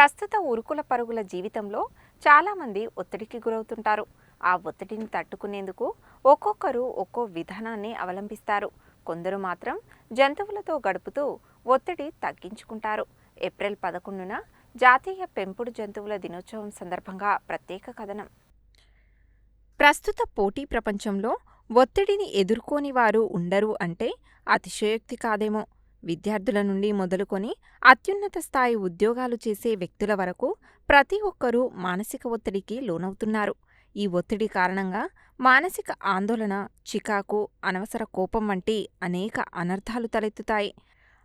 ప్రస్తుత ఉరుకుల పరుగుల జీవితంలో చాలామంది ఒత్తిడికి గురవుతుంటారు. ఆ ఒత్తిడిని తట్టుకునేందుకు ఒక్కొక్కరు ఒక్కో విధానాన్ని అవలంబిస్తారు. కొందరు మాత్రం జంతువులతో గడుపుతూ ఒత్తిడి తగ్గించుకుంటారు. ఏప్రిల్ పదకొండున జాతీయ పెంపుడు జంతువుల దినోత్సవం సందర్భంగా ప్రత్యేక కథనం. ప్రస్తుత పోటీ ప్రపంచంలో ఒత్తిడిని ఎదుర్కోని వారు ఉండరు అంటే అతిశయోక్తి కాదేమో. విద్యార్థుల నుండి మొదలుకొని అత్యున్నత స్థాయి ఉద్యోగాలు చేసే వ్యక్తుల వరకు ప్రతి ఒక్కరూ మానసిక ఒత్తిడికి లోనవుతున్నారు. ఈ ఒత్తిడి కారణంగా మానసిక ఆందోళన చికాకు అనవసర కోపం వంటి అనేక అనర్థాలు తలెత్తుతాయి.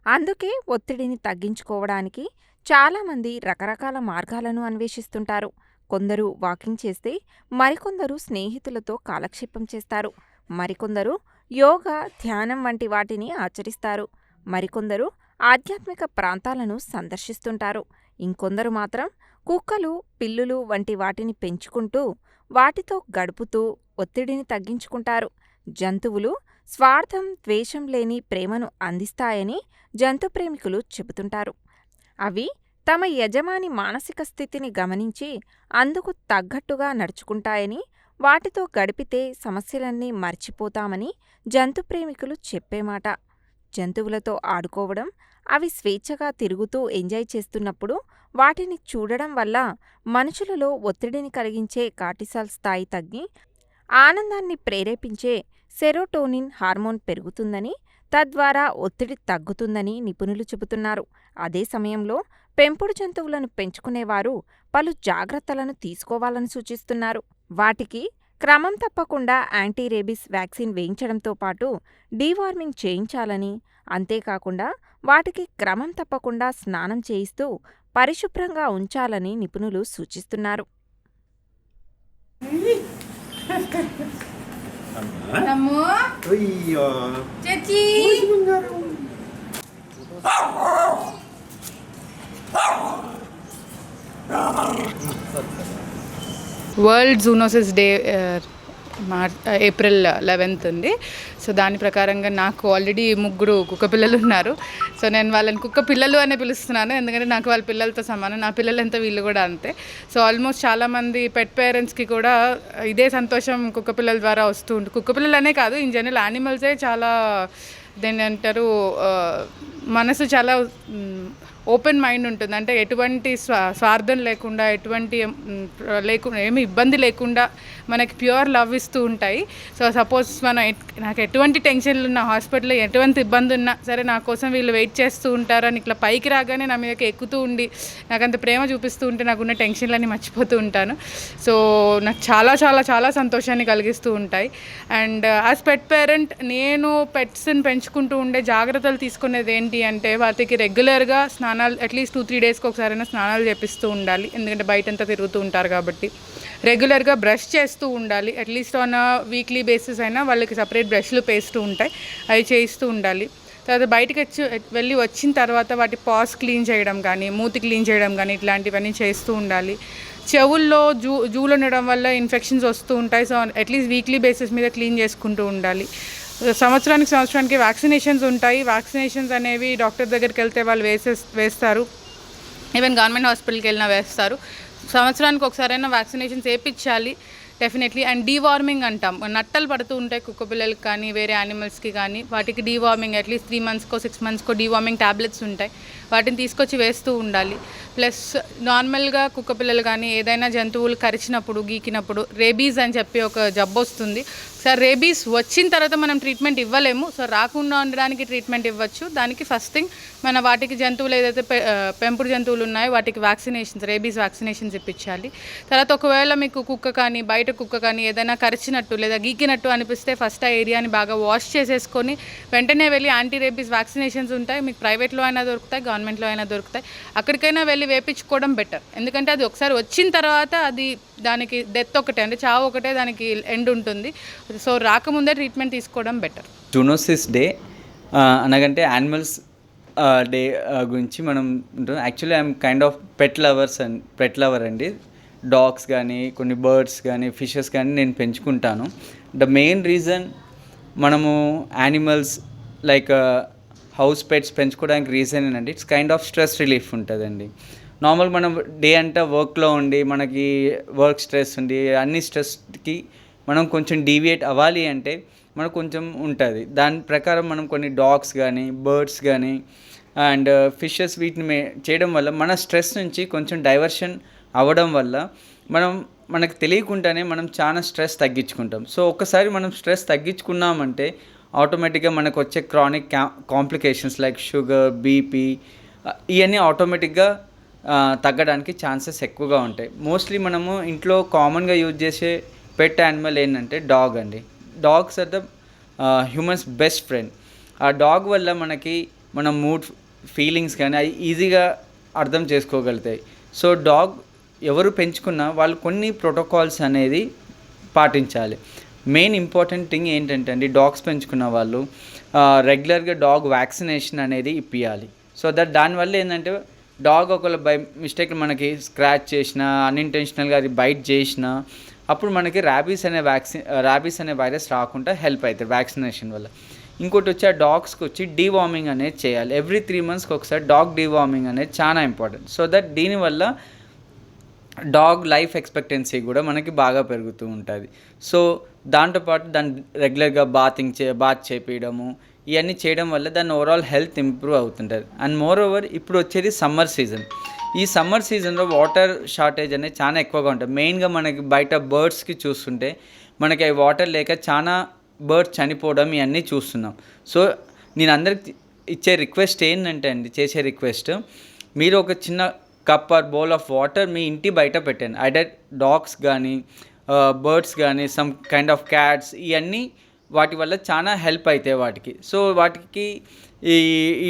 అందుకే ఒత్తిడిని తగ్గించుకోవడానికి చాలామంది రకరకాల మార్గాలను అన్వేషిస్తుంటారు. కొందరు వాకింగ్ చేస్తే మరికొందరు స్నేహితులతో కాలక్షేపం చేస్తారు. మరికొందరు యోగా ధ్యానం వంటి వాటిని ఆచరిస్తారు. మరికొందరు ఆధ్యాత్మిక ప్రాంతాలను సందర్శిస్తుంటారు. ఇంకొందరు మాత్రం కుక్కలు పిల్లులు వంటి వాటిని పెంచుకుంటూ వాటితో గడుపుతూ ఒత్తిడిని తగ్గించుకుంటారు. జంతువులు స్వార్థం ద్వేషం లేని ప్రేమను అందిస్తాయని జంతు ప్రేమికులు చెబుతుంటారు. అవి తమ యజమాని మానసిక స్థితిని గమనించి అందుకు తగ్గట్టుగా నడుచుకుంటాయని వాటితో గడిపితే సమస్యలన్నీ మర్చిపోతామని జంతు ప్రేమికులు చెప్పే మాట జంతువులతో ఆడుకోవడం అవి స్వేచ్ఛగా తిరుగుతూ ఎంజాయ్ చేస్తున్నప్పుడు వాటిని చూడడం వల్ల మనుషులలో ఒత్తిడిని కలిగించే కార్టిసాల్ స్థాయి తగ్గి ఆనందాన్ని ప్రేరేపించే సెరోటోనిన్ హార్మోన్ పెరుగుతుందని తద్వారా ఒత్తిడి తగ్గుతుందని నిపుణులు చెబుతున్నారు. అదే సమయంలో పెంపుడు జంతువులను పెంచుకునేవారు పలు జాగ్రత్తలను తీసుకోవాలని సూచిస్తున్నారు. వాటికి క్రమం తప్పకుండా యాంటీ రేబిస్ వ్యాక్సిన్ వేయించడంతో పాటు డీవార్మింగ్ చేయించాలని అంతేకాకుండా వాటికి క్రమం తప్పకుండా స్నానం చేయిస్తూ పరిశుభ్రంగా ఉంచాలని నిపుణులు సూచిస్తున్నారు. నమ్ము అయ్యో! చచ్చి! వరల్డ్ జూనోసిస్ డే మార్ ఏప్రిల్ లెవెన్త్ ఉంది. సో దాని ప్రకారంగా నాకు ఆల్రెడీ ముగ్గురు కుక్క పిల్లలు ఉన్నారు. సో నేను వాళ్ళని కుక్క పిల్లలు అనే పిలుస్తున్నాను. ఎందుకంటే నాకు వాళ్ళ పిల్లలతో సమానం. నా పిల్లలు ఎంత వీళ్ళు కూడా అంతే. సో ఆల్మోస్ట్ చాలామంది పెట్ పేరెంట్స్కి కూడా ఇదే సంతోషం కుక్క పిల్లల ద్వారా వస్తూ ఉంటుంది కుక్క పిల్లలనే కాదు ఇన్ జనరల్ యానిమల్సే చాలా దేని అంటారు uh, మనసు చాలా ఓపెన్ మైండ్ ఉంటుంది. అంటే ఎటువంటి స్వా స్వార్థం లేకుండా ఎటువంటి లేకుండా ఏమి ఇబ్బంది లేకుండా మనకి ప్యూర్ లవ్ ఇస్తూ ఉంటాయి. సో సపోజ్ మనం నాకు ఎటువంటి టెన్షన్లు ఉన్నా హాస్పిటల్లో ఎటువంటి ఇబ్బంది ఉన్నా సరే నా కోసం వీళ్ళు వెయిట్ చేస్తూ ఉంటారు అని ఇట్లా పైకి రాగానే నా మీదకి ఎక్కుతూ ఉండి నాకు అంత ప్రేమ చూపిస్తూ ఉంటే నాకున్న టెన్షన్లన్నీ మర్చిపోతూ ఉంటాను. సో నాకు చాలా చాలా చాలా సంతోషాన్ని కలిగిస్తూ ఉంటాయి. అండ్ యాజ్ పెట్ పేరెంట్ నేను పెట్స్ని పెంచుకుంటూ ఉండే జాగ్రత్తలు తీసుకునేది ఏంటి అంటే వాటికి రెగ్యులర్గా స్నానాలు అట్లీస్ట్ టూ త్రీ డేస్కి ఒకసారైనా స్నానాలు చేపిస్తూ ఉండాలి. ఎందుకంటే బయటంతా తిరుగుతూ ఉంటారు కాబట్టి. రెగ్యులర్గా బ్రష్ చేస్తూ ఉండాలి. అట్లీస్ట్ ఆన్ వీక్లీ బేసిస్ అయినా వాళ్ళకి సపరేట్ బ్రష్లు పేస్తూ ఉంటాయి. అవి చేయిస్తూ ఉండాలి. తర్వాత బయటకు వచ్చి వెళ్ళి వచ్చిన తర్వాత వాటి పాస్ క్లీన్ చేయడం కానీ మూతి క్లీన్ చేయడం కానీ ఇట్లాంటివన్నీ చేస్తూ ఉండాలి. చెవుల్లో జూ జూలు ఉండడం వల్ల ఇన్ఫెక్షన్స్ వస్తూ ఉంటాయి. So at least weekly basis మీద క్లీన్ చేసుకుంటూ ఉండాలి. సంవత్సరానికి సంవత్సరానికి వ్యాక్సినేషన్స్ ఉంటాయి. వ్యాక్సినేషన్స్ అనేవి డాక్టర్ దగ్గరికి వెళ్తే వాళ్ళు వేసే వేస్తారు. ఈవెన్ గవర్నమెంట్ హాస్పిటల్కి వెళ్ళినా వేస్తారు. సంవత్సరానికి ఒకసారైనా వ్యాక్సినేషన్స్ వేయించాలి డెఫినెట్లీ. అండ్ డీవార్మింగ్ అంటాం. నట్టలు పడుతూ ఉంటాయి కుక్క పిల్లలకి కానీ వేరే యానిమల్స్కి కానీ వాటికి డీవార్మింగ్ అట్లీస్ట్ త్రీ మంత్స్కో సిక్స్ మంత్స్కో డీవార్మింగ్ ట్యాబ్లెట్స్ ఉంటాయి. వాటిని తీసుకొచ్చి వేస్తూ ఉండాలి. ప్లస్ నార్మల్గా కుక్క పిల్లలు కానీ ఏదైనా జంతువులు కరిచినప్పుడు గీకినప్పుడు రేబీస్ అని చెప్పి ఒక జబ్బు వస్తుంది. సార్ రేబీస్ వచ్చిన తర్వాత మనం ట్రీట్మెంట్ ఇవ్వలేము. సో రాకుండా ఉండడానికి ట్రీట్మెంట్ ఇవ్వచ్చు. దానికి ఫస్ట్ థింగ్ మన వాటికి జంతువులు ఏదైతే పె- పెంపుడు జంతువులు ఉన్నాయో వాటికి వ్యాక్సినేషన్స్ రేబీస్ వ్యాక్సినేషన్స్ ఇప్పించాలి. తర్వాత ఒకవేళ మీకు కుక్క కానీ బయట కుక్క కానీ ఏదైనా కరిచినట్టు లేదా గీకినట్టు అనిపిస్తే ఫస్ట్ ఆ ఏరియాని బాగా వాష్ చేసేసుకొని వెంటనే వెళ్ళి యాంటీ రేబీస్ వ్యాక్సినేషన్స్ ఉంటాయి. మీకు ప్రైవేట్లో అయినా దొరుకుతాయి గవర్నమెంట్లో అయినా దొరుకుతాయి. అక్కడికైనా వెళ్ళి వేపించుకోవడం బెటర్ ఎందుకంటే అది ఒకసారి వచ్చిన తర్వాత అది దానికి డెత్ ఒకటే అంటే చావు ఒకటే దానికి ఎండ్ ఉంటుంది. సో రాకముందే ట్రీట్మెంట్ తీసుకోవడం బెటర్ జూనోసిస్ డే అనగంటే యానిమల్స్ డే గురించి మనం actually I'm kind of pet lovers and pet lover అండి. డాగ్స్ కానీ కొన్ని బర్డ్స్ కానీ ఫిషెస్ కానీ నేను పెంచుకుంటాను. ద మెయిన్ రీజన్ మనము యానిమల్స్ లైక్ హౌస్ పెట్స్ పెంచుకోవడానికి రీజన్ ఏంటంటే it's kind of stress relief ఉంటుందండి. నార్మల్ మనం డే అంతా వర్క్లో ఉండి మనకి వర్క్ స్ట్రెస్ ఉండి అన్ని స్ట్రెస్కి మనం కొంచెం డీవియేట్ అవ్వాలి అంటే మనకు కొంచెం ఉంటుంది. దాని ప్రకారం మనం కొన్ని డాగ్స్ కానీ బర్డ్స్ కానీ అండ్ ఫిషెస్ వీటిని మే చేయడం వల్ల మన స్ట్రెస్ నుంచి కొంచెం డైవర్షన్ అవ్వడం వల్ల మనం మనకు తెలియకుండానే మనం చాలా స్ట్రెస్ తగ్గించుకుంటాం. సో ఒక్కసారి మనం స్ట్రెస్ తగ్గించుకున్నామంటే ఆటోమేటిక్గా మనకు వచ్చే chronic complications like sugar BP ఇవన్నీ ఆటోమేటిక్గా తగ్గడానికి ఛాన్సెస్ ఎక్కువగా ఉంటాయి. మోస్ట్లీ మనము ఇంట్లో కామన్గా యూజ్ చేసే పెట్ యానిమల్ ఏంటంటే డాగ్ అండి. Dogs are the humans best friend. ఆ డాగ్ వల్ల మనకి మన మూడ్ ఫీలింగ్స్ కానీ అవి ఈజీగా అర్థం చేసుకోగలుగుతాయి. సో డాగ్ ఎవరు పెంచుకున్నా వాళ్ళు కొన్ని ప్రోటోకాల్స్ అనేది పాటించాలి. మెయిన్ ఇంపార్టెంట్ థింగ్ ఏంటంటే అండి డాగ్స్ పెంచుకున్న వాళ్ళు రెగ్యులర్గా డాగ్ వ్యాక్సినేషన్ అనేది ఇప్పియాలి. సో దట్ దానివల్ల ఏంటంటే డాగ్ ఒకవేళ బై మిస్టేక్ మనకి స్క్రాచ్ చేసినా అన్ఇంటెన్షనల్గా అది బైట్ చేసినా అప్పుడు మనకి ర్యాబీస్ అనే వ్యాక్సిన్ ర్యాబీస్ అనే వైరస్ రాకుండా హెల్ప్ అవుతుంది వ్యాక్సినేషన్ వల్ల. ఇంకోటి వచ్చి ఆ డాగ్స్కి వచ్చి డీవార్మింగ్ అనేది చేయాలి. ఎవ్రీ త్రీ మంత్స్కి ఒకసారి డాగ్ డీవార్మింగ్ అనేది చాలా ఇంపార్టెంట్ సో దట్ దీనివల్ల డాగ్ లైఫ్ ఎక్స్పెక్టెన్సీ కూడా మనకి బాగా పెరుగుతూ ఉంటుంది. సో దాంతోపాటు దాన్ని రెగ్యులర్గా బాతింగ్ చే బాత్ చేపించడము ఇవన్నీ చేయడం వల్ల దాని ఓవరాల్ హెల్త్ ఇంప్రూవ్ అవుతుంటుంది. అండ్ మోర్ ఓవర్ ఇప్పుడు వచ్చేది సమ్మర్ సీజన్. ఈ సమ్మర్ సీజన్లో వాటర్ షార్టేజ్ అనేది చాలా ఎక్కువగా ఉంటుంది. మెయిన్గా మనకి బయట బర్డ్స్కి చూస్తుంటే మనకి అవి వాటర్ లేక చాలా బర్డ్స్ చనిపోవడం ఇవన్నీ చూస్తున్నాం. సో నేను అందరికి ఇచ్చే రిక్వెస్ట్ ఏంటంటే అండి చేసే రిక్వెస్ట్ మీరు ఒక చిన్న cup or bowl of water మీ ఇంటి బయట పెట్టండి ఐడర్ డాగ్స్ కానీ బర్డ్స్ కానీ సమ్ కైండ్ ఆఫ్ క్యాట్స్ ఇవన్నీ వాటి వల్ల చాలా హెల్ప్ అవుతాయి వాటికి. సో వాటికి ఈ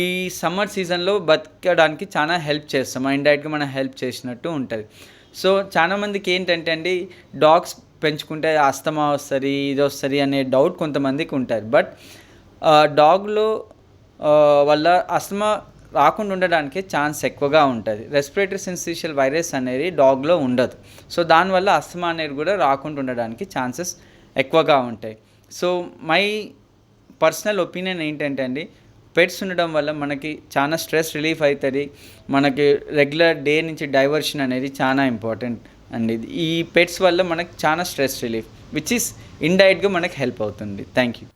ఈ సమ్మర్ సీజన్లో బతకడానికి చాలా హెల్ప్ చేస్తాం. ఇండైరెక్ట్గా మనం హెల్ప్ చేసినట్టు ఉంటుంది. సో చాలా మందికి ఏంటంటే అండి డాగ్స్ పెంచుకుంటే అస్తమా వస్తుంది ఇది వస్తుంది అనే డౌట్ కొంతమందికి ఉంటుంది. బట్ డాగ్లో వల్ల అస్తమా రాకుండా ఉండడానికి ఛాన్స్ ఎక్కువగా ఉంటుంది. రెస్పిరేటరీ సిన్సిషియల్ వైరస్ అనేది డాగ్లో ఉండదు. సో దానివల్ల అస్తమా అనేది కూడా రాకుండా ఉండడానికి ఛాన్సెస్ ఎక్కువగా ఉంటాయి. సో మై పర్సనల్ ఒపీనియన్ ఏంటంటే అండి పెట్స్ ఉండడం వల్ల మనకి చాలా స్ట్రెస్ రిలీఫ్ అవుతుంది మనకి రెగ్యులర్ డే నుంచి డైవర్షన్ అనేది చాలా ఇంపార్టెంట్ అండి. ఈ పెట్స్ వల్ల మనకి చాలా స్ట్రెస్ రిలీఫ్ విచ్ ఈస్ ఇండైరెక్ట్గా మనకి హెల్ప్ అవుతుంది. Thank you